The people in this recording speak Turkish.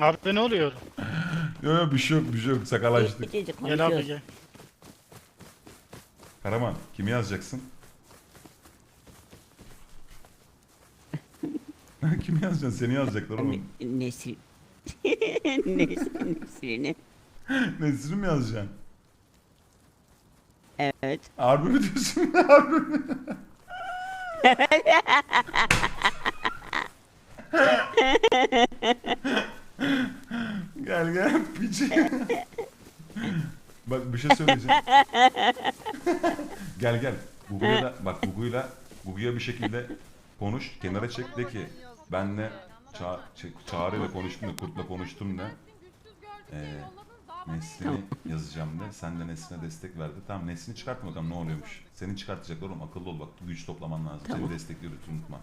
Abi ne oluyor? Yok yok bir şey yok bir şey yok sakalaştık. Gececik Gel abi konuşuyoruz. gel. Karaman kimi yazacaksın? kimi yazacaksın? Seni yazacaklar oğlum. Nesil. Nesil. Neslini. Nesrini mi yazacaksın? Evet. Harbi mi diyorsun? Harbi mi? gel gel piçi. Bak bir şey söyleyeceğim. gel gel. Gugu'ya da bak Gugu'yla Gugu'ya bir şekilde konuş. Kenara çek de ki benle ça şey, Çağrı'yla konuştum da Kurt'la konuştum da ee, Neslin'i yazacağım de. Sen de Neslin'e destek verdi. Tamam Neslin'i çıkart bakalım ne oluyormuş. Seni çıkartacaklar oğlum akıllı ol bak güç toplaman lazım. Tamam. Seni destekliyoruz unutma.